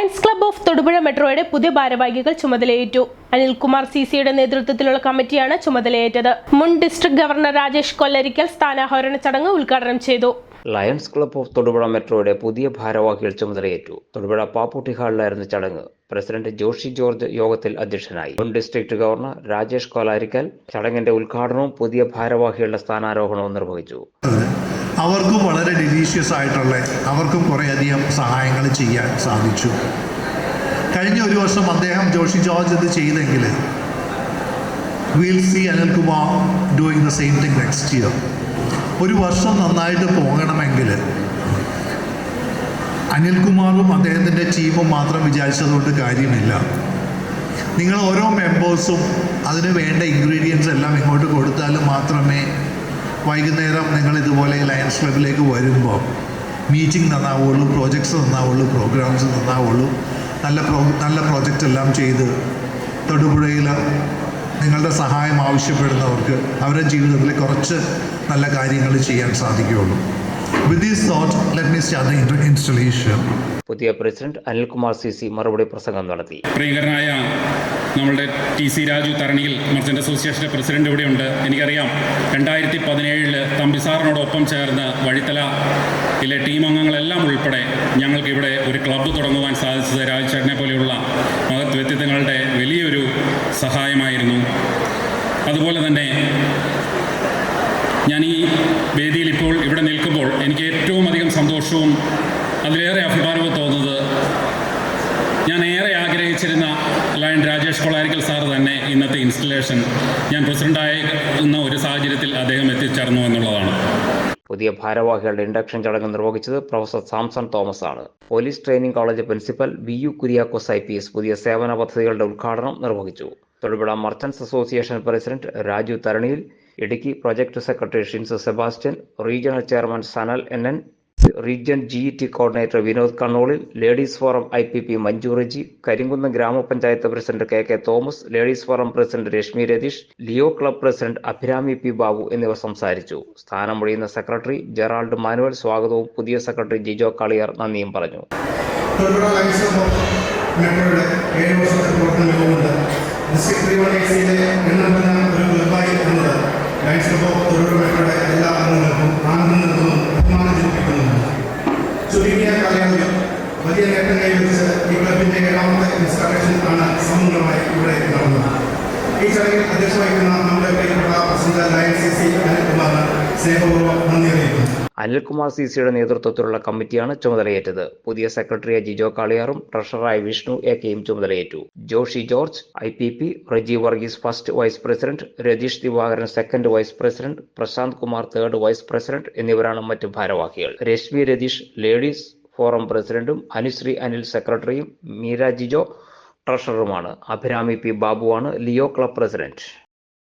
Lions club of Thodupuzha മെട്രോയുടെ പുതിയ ഭാരവാഹികൾ ചുമതലയേറ്റു. അനിൽകുമാർ സി സിയുടെ നേതൃത്വത്തിലുള്ള കമ്മിറ്റിയാണ് ചുമതലയേറ്റത്. മുൻ ഡിസ്ട്രിക്ട് ഗവർണർ രാജേഷ് കൊല്ലരിക്കൽ സ്ഥാനാഹോരണ ചടങ്ങ് ഉദ്ഘാടനം ചെയ്തു. ലയൺസ് ക്ലബ്ബ് ഓഫ് തൊടുപുഴ മെട്രോയുടെ പുതിയ ഭാരവാഹികൾ ചുമതലയേറ്റു. തൊടുപുഴ പാപ്പൂട്ടി ഹാളിലായിരുന്നു ചടങ്ങ്. പ്രസിഡന്റ് ജോഷി ജോർജ് യോഗത്തിൽ അധ്യക്ഷനായി. മുൻ ഡിസ്ട്രിക്ട് ഗവർണർ രാജേഷ് കൊലാരിക്കൽ ചടങ്ങിന്റെ ഉദ്ഘാടനവും പുതിയ ഭാരവാഹികളുടെ സ്ഥാനാരോഹണവും നിർവഹിച്ചു. അവർക്കും വളരെ ഡിലീഷ്യസ് ആയിട്ടുള്ള അവർക്കും കുറേയധികം സഹായങ്ങൾ ചെയ്യാൻ സാധിച്ചു. കഴിഞ്ഞ ഒരു വർഷം അദ്ദേഹം ജോഷി ജോർജ് ഇത് ചെയ്തെങ്കിൽ will C Anilkumar doing the same thing next year ഒരു വർഷം നന്നായിട്ട് പോകണമെങ്കിൽ അനിൽകുമാറും അദ്ദേഹത്തിന്റെ ടീമും മാത്രം വിചാരിച്ചതുകൊണ്ട് കാര്യമില്ല. നിങ്ങൾ ഓരോ മെമ്പേഴ്സും അതിന് വേണ്ട ഇൻഗ്രീഡിയൻസ് എല്ലാം ഇങ്ങോട്ട് കൊടുത്താൽ മാത്രമേ വൈകുന്നേരം നിങ്ങൾ ഇതുപോലെ ലയൻസ് ക്ലബിലേക്ക് വരുമ്പോൾ മീറ്റിംഗ് നന്നാവുള്ളൂ പ്രോജക്ട്സ് നന്നാവുള്ളൂ പ്രോഗ്രാംസ് നന്നാവുള്ളൂ. നല്ല പ്രോ നല്ല പ്രോജക്റ്റ് എല്ലാം ചെയ്ത് തൊടുപുഴയിൽ നിങ്ങളുടെ സഹായം ആവശ്യപ്പെടുന്നവർക്ക് അവരുടെ ജീവിതത്തിൽ കുറച്ച് നല്ല കാര്യങ്ങൾ ചെയ്യാൻ സാധിക്കുകയുള്ളൂ. With these thought let me start the installation പുതിയ പ്രസിഡന്റ് അനിൽകുമാർ സി സി മറുപടി പ്രസംഗം നടത്തി. പ്രിയങ്കരനായ നമ്മളുടെ T C Raju Tharaniyil merchant അസോസിയേഷന്റെ പ്രസിഡന്റ് ഇവിടെയുണ്ട് എനിക്കറിയാം രണ്ടായിരത്തി പതിനേഴിൽ തമ്പിസാറിനോടൊപ്പം ചേർന്ന് വഴിത്തല ഇല്ലെ ടീം അംഗങ്ങളെല്ലാം ഉൾപ്പെടെ ഞങ്ങൾക്ക് ഇവിടെ ഒരു ക്ലബ്ബ് തുടങ്ങുവാൻ സാധിച്ചത് രാജുചേട്ടനെ പോലെയുള്ള മഹത് വ്യക്തിത്വങ്ങളുടെ വലിയൊരു സഹായമായിരുന്നു. അതുപോലെ തന്നെ ഞാൻ ഈ വേദിയിൽ ഇപ്പോൾ ഇവിടെ നിൽക്കുമ്പോൾ എനിക്ക് ഏറ്റവും അധികം സന്തോഷവും അതിലേറെ അഭിമാനവും തോന്നുന്നത് ഞാൻ ഏറെ ആഗ്രഹിച്ചിരുന്ന ലയൺ രാജേഷ് കൊളാരിക്കൽ സാർ തന്നെ ഇന്നത്തെ ഇൻസ്റ്റലേഷൻ ഞാൻ പ്രസിഡന്റായിരുന്ന ഒരു സാഹചര്യത്തിൽ അദ്ദേഹം എത്തിച്ചേർന്നു എന്നുള്ളതാണ്. പുതിയ ഭാരവാഹികളുടെ ഇൻഡക്ഷൻ ചടങ്ങ് നിർവഹിച്ചത് പ്രൊഫസർ സാംസൺ തോമസ് ആണ്. Police training college principal V U Kuriakose I P S പുതിയ സേവന പദ്ധതികളുടെ ഉദ്ഘാടനം നിർവഹിച്ചു. Thodupuzha merchants association president Raju Tharaniyil Idukki project secretary Shins Sebastian regional chairman Sanal N N region G T coordinator Vinod Kannolil ladies forum I P P Manju Karinkunnam ഗ്രാമപഞ്ചായത്ത് president K K Thomas ladies forum president Reshmi Ratheesh Leo club president Abhirami P Babu എന്നിവർ സംസാരിച്ചു. സ്ഥാനമൊഴിയുന്ന secretary Gerald manual സ്വാഗതവും പുതിയ secretary Jijo കളിയർ നന്ദിയും പറഞ്ഞു. District three one എക്സിയിലെ എണ്ണം ഒരു ചുരുങ്ങിയ കാലയളവിൽ വലിയ നേട്ടം കൈവരിച്ച് ഈ ക്ലബിന്റെ ഏഴാമത്തെ ഇൻസ്റ്റാളേഷൻ ആണ് സമൂലമായി ഇവിടെ നടന്നത്. ഈ ചടങ്ങിൽ അധ്യക്ഷ വഹിക്കുന്ന നമ്മുടെ പ്രിയപ്പെട്ട പ്രസിഡന്റ് ലയൻ സി സി അനിൽകുമാറിന് സ്നേഹപൂർവം നന്ദി അറിയിക്കുന്നു. അനിൽകുമാർ സി സിയുടെ നേതൃത്വത്തിലുള്ള കമ്മിറ്റിയാണ് ചുമതലയേറ്റത്. പുതിയ സെക്രട്ടറിയായി ജിജോ കാളിയാറും ട്രഷററായി വിഷ്ണു എ കെയും ചുമതലയേറ്റു. Joshy George I P P Reji Varghese first vice president Ratheesh Divakaran second vice president Prashanth Kumar third vice president എന്നിവരാണ് മറ്റ് ഭാരവാഹികൾ. രശ്മി രതീഷ് ലേഡീസ് ഫോറം പ്രസിഡന്റും അനുശ്രീ അനിൽ സെക്രട്ടറിയും മീര ജിജോ ട്രഷററുമാണ്. അഭിരാമി പി ബാബുവാണ് ലിയോ ക്ലബ് പ്രസിഡന്റ്.